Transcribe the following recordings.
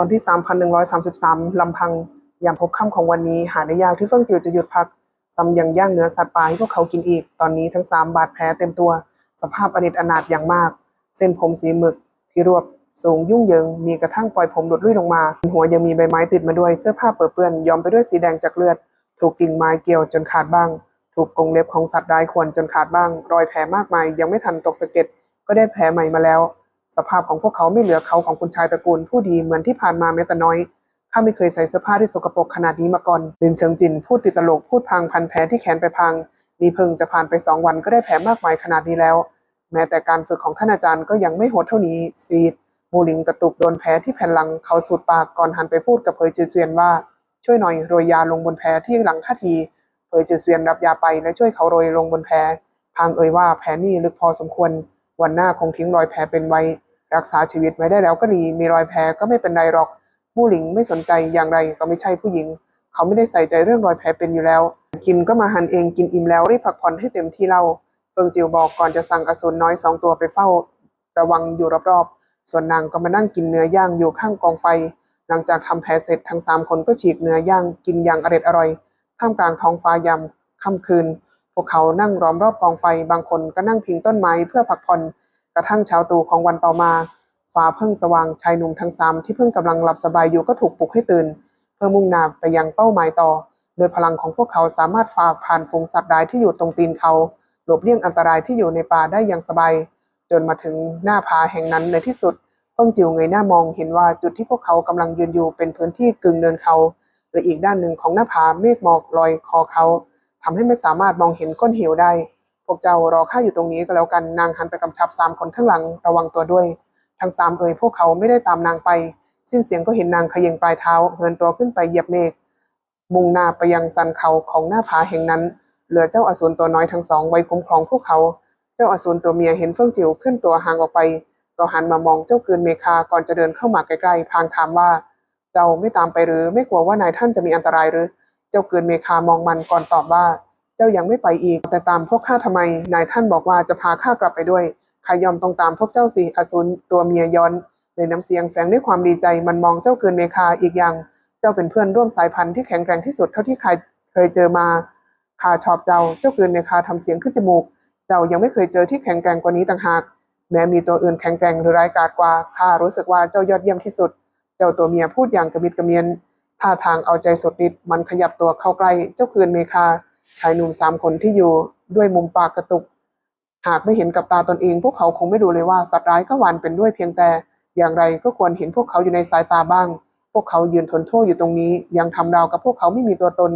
ตอนที่ 3,133 ลำพังยามพบค่ำของวันนี้ หาได้ยากที่เฟื่องจิวจะหยุดพักซ้ำยังย่างเนื้อสัตว์ป่าให้พวกเขากินอีก ตอนนี้ทั้งสามบาดแผลเต็มตัว สภาพอนิจอนาถอย่างมาก เส้นผมสีหมึก ที่รวบสูงยุ่งเยิง มีกระทั่งปล่อยผมหลุดลุ่ยลงมา หัวยังมีใบไม้ติดมาด้วย เสื้อผ้าเปื้อเปื้อนย้อมไปด้วยสีแดงจากเลือด ถูกกิ่งไม้เกี่ยวจนขาดบ้าง ถูกกรงเล็บของสัตว์ร้ายข่วนจนขาดบ้าง รอยแผลมากมาย ยังไม่ทันตกสะเก็ด ก็ได้แผลใหม่มาแล้ว สภาพของพวกเขาไม่เหลือเขาของคุณชายตระกูลผู้ดีเหมือนที่ผ่านมาแม้แต่น้อยข้าไม่เคยใส่เสื้อผ้าที่สกปรกขนาดนี้มาก่อนลินเชิงจินพูดติดตลกพูดพลางพันแผลที่แขนไปพลางนี่เพิ่งจะผ่านไปสองวันก็ได้แผลมากมายขนาดนี้แล้ว แม้แต่การฝึกของท่านอาจารย์ก็ยังไม่โหดเท่านี้ซีดมูหลิงกระตุกโดนแผลที่แผ่นหลังเขาสูดปากก่อนหันไปพูดกับเผยจือเซียนว่าช่วยหน่อยโรยยาลงบนแผลที่หลังท่าทีเผยจือเซียนรับยาไปและช่วยเขาโรยลงบนแผลพลางเอ่ยว่าแผลนี่ลึกพอสมควรวันหน้าคงทิ้งรอยแผลเป็นไว้ รักษาชีวิตไว้ได้แล้วก็ดี มีรอยแผลก็ไม่เป็นไรหรอกมู่หลิงไม่สนใจอย่างไรก็ไม่ใช่ผู้หญิง เขาไม่ได้ใส่ใจเรื่องรอยแผลเป็นอยู่แล้ว กินก็มาหันเองกินอิ่มแล้วรีบพักผ่อนให้เต็มที่เล่าเฟิงจิวบอกก่อนจะสั่งอสูรน้อยสองตัวไปเฝ้า ระวังอยู่รอบๆส่วนนางก็มานั่งกินเนื้อย่างอยู่ข้างกองไฟ หลังจากทำแผลเสร็จทั้งสามคนก็ฉีกเนื้อย่างกินอย่างอร็ดอร่อยท่ามกลางท้องฟ้ายามค่ำคืน พวกเขานั่งล้อมรอบกองไฟบางคนก็นั่งพิงต้นไม้เพื่อพักผ่อน ระทั่งเช้าตรู่ของวันต่อมาฟ้าเพิ่งสว่างชายหนุ่มทั้งสามที่เพิ่งกำลังหลับสบายอยู่ก็ถูกปลุกให้ตื่น เพื่อมุ่งหน้าไปยังเป้าหมายต่อ โดยพลังของพวกเขาสามารถฝ่าผ่านฝูงสัตว์ร้ายที่อยู่ตรงตีนเขา หลบเลี่ยงอันตรายที่อยู่ในป่าได้อย่างสบาย จนมาถึงหน้าผาแห่งนั้นในที่สุดเฟิงจิวเงยหน้ามองเห็นว่าจุดที่พวกเขากำลังยืนอยู่เป็นพื้นที่กึ่งเนินเขาและอีกด้านหนึ่งของหน้าผาเมฆหมอกลอยคอเขาทำให้ไม่สามารถมองเห็นก้นเหวได้ พวกเจ้ารอข้าอยู่ตรงนี้ก็แล้วกันนางหันไปกำชับสามคนข้างหลังระวังตัวด้วย ทั้งสามเอ่ยพวกเขาไม่ได้ตามนางไป สิ้นเสียงก็เห็นนางขย่งปลายเท้าเหินตัวขึ้นไปเหยียบเมฆมุ่งหน้าไปยังสันเขาของหน้าผาแห่งนั้น เหลือเจ้าอสูรตัวน้อยทั้งสองไว้คุ้มครองพวกเขา เจ้าอสูรตัวเมียเห็นเฟื่องจิ๋วขึ้นตัวห่างออกไป ก็หันมามองเจ้าคืนเมคาก่อนจะเดินเข้ามาใกล้ๆพางถามว่า เจ้าไม่ตามไปหรือไม่กลัวว่านายท่านจะมีอันตรายหรือ เจ้าคืนเมคามองมันก่อนตอบว่า เจ้ายังไม่ไปอีก แต่ตามพวกข้าทำไม นายท่านบอกว่าจะพาข้ากลับไปด้วยข้ายอมต้องตามพวกเจ้าสิอสูรตัวเมียย้อนในน้ำเสียงแฝงด้วยความดีใจมันมองเจ้าคืนเมคาอีกอย่าง เจ้าเป็นเพื่อนร่วมสายพันธุ์ที่แข็งแกร่งที่สุดเท่าที่ข้าเคยเจอมาข้าชอบเจ้าเจ้าคืนเมคาทำเสียงขึ้นจมูก เจ้ายังไม่เคยเจอที่แข็งแกร่งกว่านี้ต่างหาก แม้มีตัวอื่นแข็งแกร่งหรือร้ายกาจกว่าข้ารู้สึกว่าเจ้ายอดเยี่ยมที่สุด เจ้าตัวเมียพูดอย่างกระมิดกระเมียนท่าทางเอาใจสดนิดมันขยับตัวเข้าใกล้เจ้าคืนเมคา ชายหนุ่มสามคนที่อยู่ด้วยมุมปากกระตุก หากไม่เห็นกับตาตนเอง พวกเขาคงไม่รู้เลยว่าสัตว์ร้ายก็หวานเป็นด้วยเพียงแต่ อย่างไรก็ควรเห็นพวกเขาอยู่ในสายตาบ้าง พวกเขายืนทนโทษอยู่ตรงนี้ ยังทำราวกับพวกเขาไม่มีตัวตน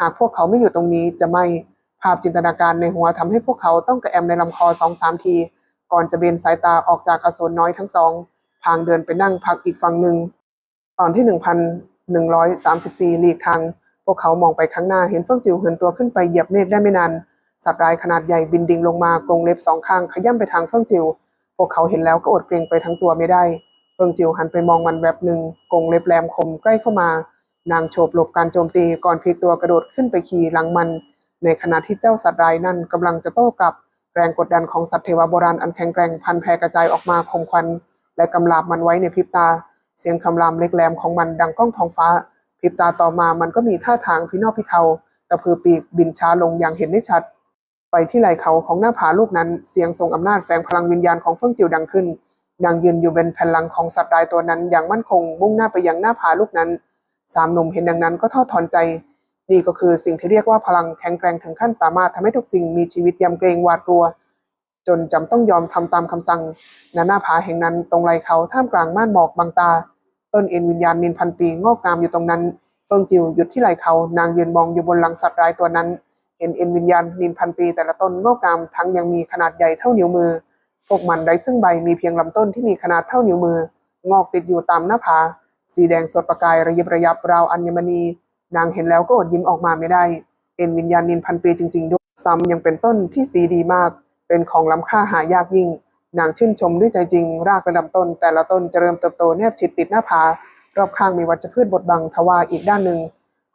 หากพวกเขาไม่อยู่ตรงนี้จะไม่ภาพจินตนาการในหัวทำให้พวกเขาต้องกระแอมในลำคอสองสามที ก่อนจะเบนสายตาออกจากอสูรน้อยทั้งสองทางเดินไปนั่งพักอีกฝั่งหนึ่ง ตอนที่หนึ่งพันหนึ่งร้อยสามสิบสี่หลีกทาง วกเขามองไปข้างหน้าเห็นเฟื่องจิ๋วเหินตัวขึ้นไปเหยียบเมฆได้ไม่นานสัตว์ร้ายขนาดใหญ่บินดิ่งลงมากรงเล็บสองข้างขย่ำไปทางเฟื่องจิ๋วพวกเขาเห็นแล้วก็อดเกรงไปทั้งตัวไม่ได้เฟิงจิ๋วหันไปมองมันแบบหนึ่งกรงเล็บแหลมคมใกล้เข้ามา นางโฉบหลบการโจมตีก่อนพลิกตัวกระโดดขึ้นไปขี่หลังมัน ในขณะที่เจ้าสัตว์ร้ายนั่นกำลังจะโต้กลับ แรงกดดันของสัตว์เทวโบราณอันแข็งแกร่งพันแพร่กระจายออกมาคมควัน และกำลาบมันไว้ในพริบตา เสียงคำรามเล็กแหลมของมันดังก้องท้องฟ้า พริบตาต่อมามันก็มีท่าทางพินอพิเทากระพือปีกบินช้าลงอย่างเห็นได้ชัด ไปที่ไหล่เขาของหน้าผาลูกนั้นเสียงทรงอำนาจแฝงพลังวิญญาณของเฟิ่งจิวดังขึ้นนางยืนอยู่บนแผ่นหลังของสัตว์ร้ายตัวนั้นอย่างมั่นคง มุ่งหน้าไปยังหน้าผาลูกนั้น สามหนุ่มเห็นดังนั้นก็ทอดถอนใจ นี่ก็คือสิ่งที่เรียกว่าพลังแข็งแกร่งถึงขั้นสามารถทำให้ทุกสิ่งมีชีวิตยำเกรงหวาดกลัว จนจำต้องยอมทำตามคำสั่งณหน้าผาแห่งนั้นตรงไหลเขาท่ามกลางม่านหมอกบางตา ต้นเอ็นวิญญาณนินพันปีงอกงามอยู่ตรงนั้น เฟิงจิวหยุดที่ไหล่เขานางยืนมองอยู่บนหลังสัตว์ร้ายตัวนั้นเห็นเอ็นวิญญาณนินพันปี แต่ละต้นงอกงามทั้งยังมีขนาดใหญ่เท่านิ้วมือ พวกมันไร้ซึ่งใบมีเพียงลำต้นที่มีขนาดเท่านิ้วมือ งอกติดอยู่ตามหน้าผา สีแดงสดประกายระยิบระยับราวอัญมณี นางเห็นแล้วก็อดยิ้มออกมาไม่ได้ เอ็นวิญญาณนินพันปีจริงๆด้วยซ้ำยังเป็นต้นที่สีดีมาก เป็นของล้ำค่าหายากยิ่ง นางชื่นชมด้วยใจจริง รากและลำต้น แต่ละต้นจะเริ่มเติบโตแนบชิดติดหน้าผารอบข้างมีวัชพืชบดบังทว่าอีกด้านหนึ่ง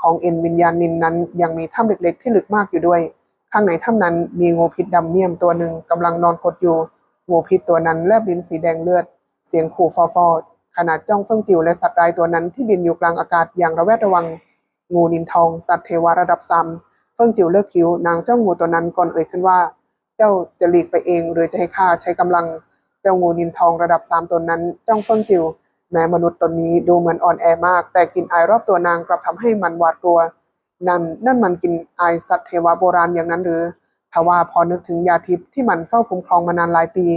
ของเอ็นวิญญาณนินนั้นยังมีถ้ำเล็กๆ ที่ลึกมากอยู่ด้วย ข้างในถ้ำนั้นมีงูพิษดำเมี่ยมตัวหนึ่งกำลังนอนขดอยู่ งูพิษตัวนั้นแลบลิ้นสีแดงเลือด เสียงขู่ฟอฟอขณะจ้องเฟิ่องจิ๋วและสัตว์ร้ายตัวนั้นที่บินอยู่กลางอากาศอย่างระแวดระวัง งูนินทอง สัตว์เทวาระดับซ้ำเฟิ่องจิ๋วเลิกคิ้วนางเจ้องงูตัวนั้นก่อนเอ่ยขึ้นว่า เจ้าจะหลีกไปเอง หรือจะให้ข้าใช้กำลัง เจ้างูนินทองระดับสามตนนั้น จ้องเฟิงจิว แม้มนุษย์ตนนี้ดูเหมือนอ่อนแอมาก แต่กินอายรอบตัวนางกลับทำให้มันหวาดกลัว นั่นนั่นมันกินอายสัตว์เทวาโบราณอย่างนั้นหรือทว่าพอนึกถึงยาทิพย์ที่มันเฝ้าคุ้มครองมานานหลายปี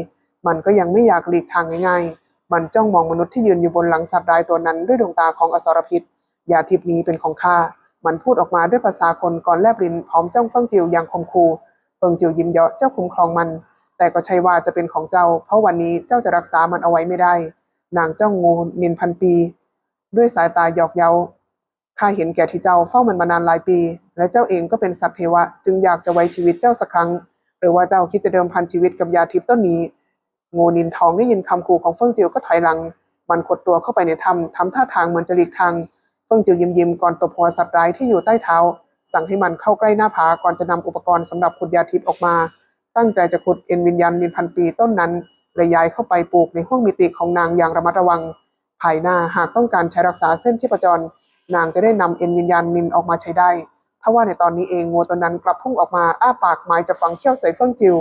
มันก็ยังไม่อยากหลีกทางง่ายๆ มันจ้องมองมนุษย์ที่ยืนอยู่บนหลังสัตว์ร้ายตัวนั้นด้วยดวงตาของอสรพิษ ยาทิพย์นี้เป็นของข้า มันพูดออกมาด้วยภาษาคนก่อนแลบลิ้นพร้อมจ้องเฟิงจิวอย่างคมคู เฟิ่งจิวยิ้มเยาะเจ้าคุ้มครองมัน แต่ก็ใช่ว่าจะเป็นของเจ้า เพราะวันนี้เจ้าจะรักษามันเอาไว้ไม่ได้ นางเจ้องงูนินพันปี ด้วยสายตาหยอกเย้าข้าเห็นแก่ที่เจ้าเฝ้ามันมานานหลายปี และเจ้าเองก็เป็นสัตว์เทวะ จึงอยากจะไว้ชีวิตเจ้าสักครั้ง หรือว่าเจ้าคิดจะเดิมพันชีวิตกับยาทิพย์ต้นนี้ งูนินทองได้ยินคำขู่ของเฟิ่งจิวก็ถอยหลัง มันขดตัวเข้าไปในถ้ำทำท่าทางเหมือนจะหลีกทาง เฟิ่งจิวยิ้มยิ้มก่อนตบหัวสัตว์ร้ายที่อยู่ใต้เท้า สั่งให้มันเข้าใกล้หน้าผาก่อนจะนำอุปกรณ์สำหรับขุดยาทิพย์ออกมา ตั้งใจจะขุดเอ็นวิญญาณนินพันปีต้นนั้นเลยย้ายเข้าไปปลูกในห้องมิติของนางอย่างระมัดระวัง ภายหน้าหากต้องการใช้รักษาเส้นชีพจร นางจะได้นำเอ็นวิญญาณนินออกมาใช้ได้ทว่าในตอนนี้เองงูตัวนั้นกลับพุ่งออกมาอ้าปากหมายจะฝังเขี้ยวใส่เฟิ่งจิว